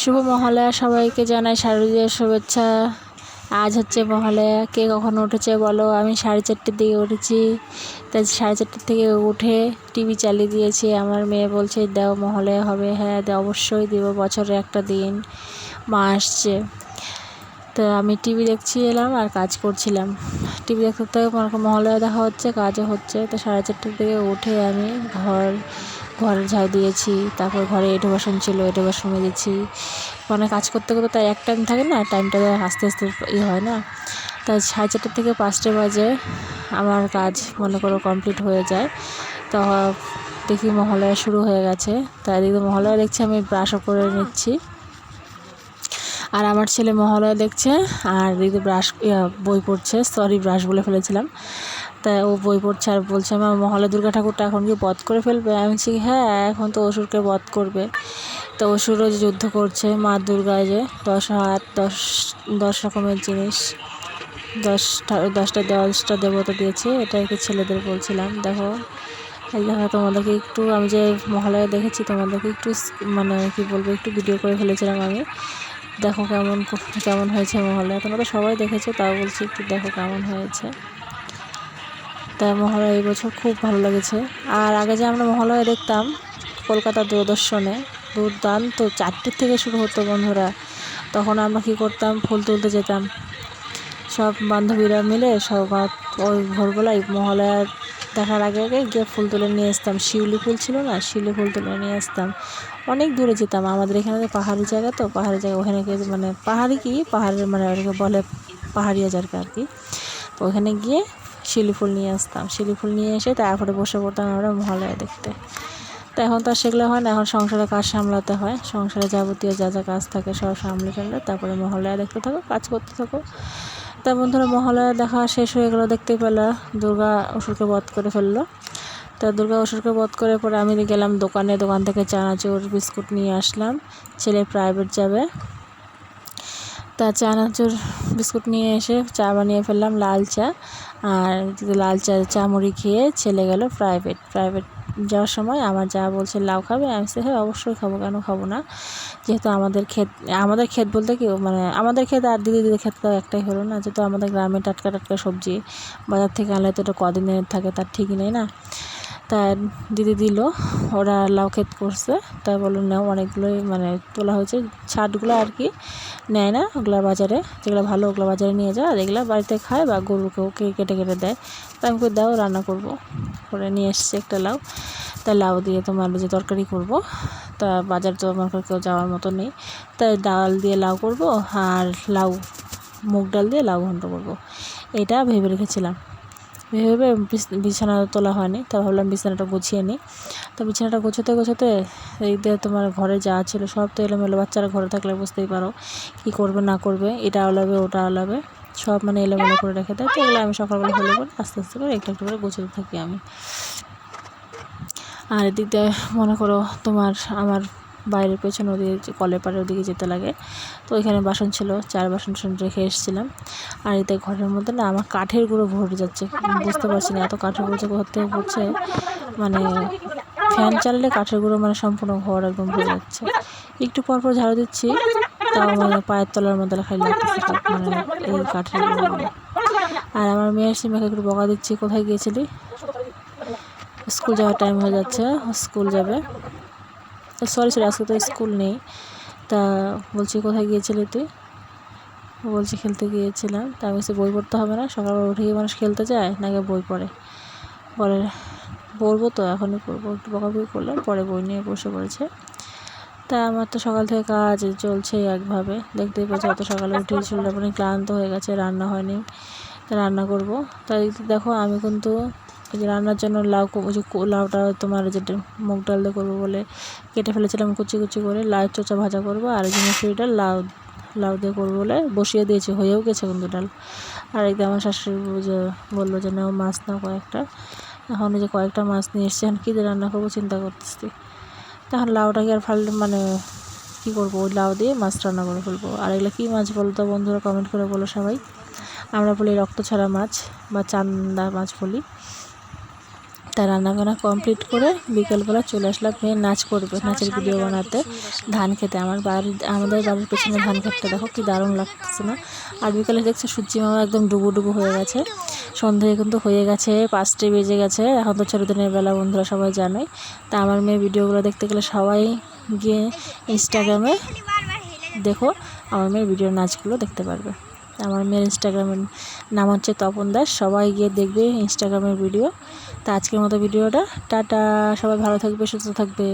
শুভ মহালয়া সবাইকে জানাই শারদীয় শুভেচ্ছা। আজ হচ্ছে মহালয়া। কে কখন উঠেছে বলো? আমি সাড়ে চারটের দিকে উঠেছি। তাই সাড়ে চারটের থেকে উঠে টিভি চালিয়ে দিয়েছি। আমার মেয়ে বলছে, দাও, মহালয়া হবে। হ্যাঁ অবশ্যই দেব। বছরে একটা দিন মা আসছে। তো আমি টিভি দেখছি, এলাম আর কাজ করছিলাম। টিভি দেখতে দেখতে মনে মহালয়া দেখা হচ্ছে, কাজও হচ্ছে। তো সাড়ে চারটের দিকে উঠে আমি ঘর ঘর ঝাড় দিয়েছি, তারপর ঘরে এঁটো বাসন ছিল, এঁটো বাসন মেজেছি মানে কাজ করতে করতে তাই এক টাইম থাকে না টাইমটা আস্তে আস্তে ই হয় না। তাই সাড়ে চারটে থেকে পাঁচটা বাজে আমার কাজ মনে করো কমপ্লিট হয়ে যায়। তো দেখি মহালয়া শুরু হয়ে গেছে। তাই এদিকে মহালয়া দেখছি, আমি ব্রাশও করে নিচ্ছি। আর আমার ছেলে মহালয়া দেখছে, আর এদিকে ব্রাশ বই পড়ছে সরি ব্রাশ বলে ফেলেছিলাম। তা ও বই পড়ছে আর বলছে আমার মহালয়া দুর্গা ঠাকুরটা এখন কি বধ করে ফেলবে? আমি বলছি হ্যাঁ এখন তো অসুরকে বধ করবে। তো অসুরও যে যুদ্ধ করছে মা দুর্গায় যে দশ হাত, দশ দশ রকমের জিনিস দশটা দশটা দশটা দেবতা দিয়েছে, এটা কি ছেলেদের বলছিলাম। দেখো দেখো তোমাদেরকে একটু, আমি যে মহালয়া দেখেছি তোমাদেরকে একটু মানে কি বলব, একটু ভিডিও করে ফেলেছিলাম আমি। দেখো কেমন কেমন হয়েছে মহালয়া তোমরা তো সবাই দেখেছ, তাও বলছি একটু দেখো কেমন হয়েছে। তাই মহালয়া এই বছর খুব ভালো লেগেছে। আর আগে যে আমরা মহালয়া দেখতাম কলকাতা দূরদর্শনে, দুর্দান্ত চারটের থেকে শুরু হতো বন্ধুরা। তখন আমরা কী করতাম? ফুল তুলতে যেতাম। সব বান্ধবীরা মিলে সব ওই ভোরবেলায় মহালয়া দেখার আগে আগে গিয়ে ফুল তুলে নিয়ে আসতাম। শিউলি ফুল ছিল না? শিউলি ফুল তুলে নিয়ে আসতাম। অনেক দূরে যেতাম। আমাদের এখানে তো পাহাড়ি জায়গা তো, পাহাড়ি জায়গা ওখানে গিয়ে মানে পাহাড়ি কি? পাহাড়ের মানে ওটাকে বলে পাহাড়িয়া জায়গা আর কি। ওখানে গিয়ে শিউলি ফুল নিয়ে আসতাম। শিলি ফুল নিয়ে এসে তারপরে বসে পড়তাম আমরা মহালয়া দেখতে। তো এখন তো আর সেগুলো হয় না, এখন সংসারে কাজ সামলাতে হয়। সংসারে যাবতীয় যা যা কাজ থাকে সব সামলে টামলে তারপরে মহালয়া দেখতে থাকো, কাজ করতে থাকো। তা বন্ধুরা, মহালয়া দেখা শেষ হয়ে গেলো দেখতে পেলা। দুর্গা অসুরকে বধ করে ফেলল। তা দুর্গা অসুরকে বধ করে পরে আমি গেলাম দোকানে। দোকান থেকে চানাচুর, বিস্কুট নিয়ে আসলাম। ছেলে প্রাইভেট যাবে। তা চা চানাচুর বিস্কুট নিয়ে এসে চা বানিয়ে ফেললাম, লাল চা। আর লাল চা চা মুড়ি খেয়ে ছেলে গেল প্রাইভেট প্রাইভেট যাওয়ার সময় আমার যা বলছে লাউ খাবে? আমি সে হ্যাঁ অবশ্যই খাব, কেন খাব না? যেহেতু আমাদের ক্ষেত আমাদের ক্ষেত বলতে কি মানে আমাদের ক্ষেত আর দিদি দিদির ক্ষেত তো একটাই হলো না। যেহেতু আমাদের গ্রামে টাটকা টাটকা সবজি বাজার থেকে আনলে তো এটা কদিনের থাকে, তার ঠিক নেই না? তা দিদি দিল, ওরা লাউ ক্ষেত করছে। তাই বলল নাও অনেকগুলোই মানে তোলা হয়েছে। ছাটগুলো আর কি নেয় না ওগুলো বাজারে। যেগুলো ভালো ওগুলো বাজারে নিয়ে যায়, আর এগুলো বাড়িতে খায় বা গরুকেও কেটে কেটে দেয়। তা আমি করে দাও, রান্না করব। করে নিয়ে এসছে একটা লাউ। তা লাউ দিয়ে তোমার যে তরকারি করব। তা বাজার তো আমার কেউ যাওয়ার মতো নেই। তাই ডাল দিয়ে লাউ করব, আর লাউ, মুগ ডাল দিয়ে লাউ ঘন্ট করব। এটা ভেবে রেখেছিলাম। ভেবে বিছানা তোলা হয়নি, তা ভাবলাম বিছানাটা গুছিয়ে নিই। তো বিছানাটা গোছাতে গোছাতে এই দিয়ে তোমার ঘরে যা ছিল সব তো এলোমেলো, বাচ্চারা ঘরে থাকলে বুঝতেই পারো কী করবে, না করবে, এটা আলাবে, ওটা আলাবে, সব মানে এলোমেলো করে রেখে দেয়। তো এগুলো আমি সকালবেলা হলে করে আস্তে আস্তে করে একটু একটু করে গোছাতে থাকি আমি। আর এদিক দিয়ে মনে করো তোমার আমার বাইরের পেছনে ওদিকে কলের পাড়ে ওদিকে যেতে লাগে। তো ওইখানে বাসন ছিল, চার বাসন টাসন রেখে এসেছিলাম। আর এতে ঘরের মধ্যে না আমার কাঠের গুঁড়ো ভরে যাচ্ছে। বুঝতে পারছি না এত কাঠের গুঁড়ো কোথা থেকে পড়ছে। মানে ফ্যান চাললে কাঠের গুঁড়ো মানে সম্পূর্ণ ঘর একদম ভরে যাচ্ছে। একটু পর পর ঝাড়ু দিচ্ছি, তাও মানে পায়ের তলার মধ্যে খাই লাগতেছে মানে এই কাঠের গুঁড়ো আর আমার মেয়ের সিমাকে একটু বকা দিচ্ছি, কোথায় গিয়েছিলি? স্কুল যাওয়ার টাইম হয়ে যাচ্ছে, স্কুল যাবে। সরি সরি, আজকে তো স্কুল নেই। তা বলছি, কোথায় গিয়েছিলি তুই? বলছি, খেলতে গিয়েছিলাম। তা আমি বই পড়তে হবে না? সকালবেলা উঠে গিয়ে মানুষ খেলতে যায় নাকি বই পড়ে? পরে পড়ব তো, এখনই পড়ব। একটু বই করলাম, পরে বই নিয়ে বসে পড়েছে। তা আমার তো সকাল থেকে কাজ চলছে একভাবে। দেখতেই পাচ্ছি, অত সকালে উঠে চুলটা মানে ক্লান্ত হয়ে গেছে, রান্না হয়নি রান্না করব। তাই দেখো, আমি কিন্তু এই যে রান্নার জন্য লাউ ওই যে লাউটা তোমার যেটা মুগ ডাল দিয়ে করব বলে কেটে ফেলেছিলাম কুচি কুচি করে লাউ চোচা ভাজা করব আর এই যে মুসুরিটা লাউ লাউ দিয়ে করব বলে বসিয়ে দিয়েছি, হয়েও গেছে কিন্তু ডাল। আর একদম আমার শাশুড়ি যে বলল যে নাও মাছ নাও কয়েকটা। এখন যে কয়েকটা মাছ নিয়ে এসছি, এখন কী দিয়ে রান্না করব চিন্তা করতেছি। তখন লাউটাকে আর ফাল মানে কী করব, ওই লাউ দিয়ে মাছ রান্না করে ফেলব। আর এগুলো কী মাছ বলো তো বন্ধুরা কমেন্ট করে বলো সবাই। আমরা বলি রক্ত ছাড়া মাছ বা চান্দা মাছ বলি। তা রান্নাবান্না কমপ্লিট করে বিকেলবেলা চলে আসলাম, মেয়ে নাচ করবে, নাচের ভিডিও বানাতে। ধান খেতে। আমার বাড়ির আমাদের বাড়ির পেছনে ধান খেতটা, দেখো কি দারুণ লাগতেছে না? আর বিকেলে দেখছে সূর্যি মামা একদম ডুবু ডুবু হয়ে গেছে। সন্ধে কিন্তু হয়ে গেছে, পাঁচটে বেজে গেছে। এখন তো ছোটো দিনের বেলা, বন্ধুরা সবাই জানোই। তা আমার মেয়ে ভিডিওগুলো দেখতে গেলে সবাই গিয়ে ইনস্টাগ্রামে দেখো, আমার মেয়ের ভিডিও নাচগুলো দেখতে পারবে। আমার মেয়ের ইনস্টাগ্রামের নাম হচ্ছে তপন দাস, সবাই গিয়ে দেখবে ইনস্টাগ্রামের ভিডিও তা আজকের মতো ভিডিওটা, টাটা, সবাই ভালো থাকবে, সুস্থ থাকবে।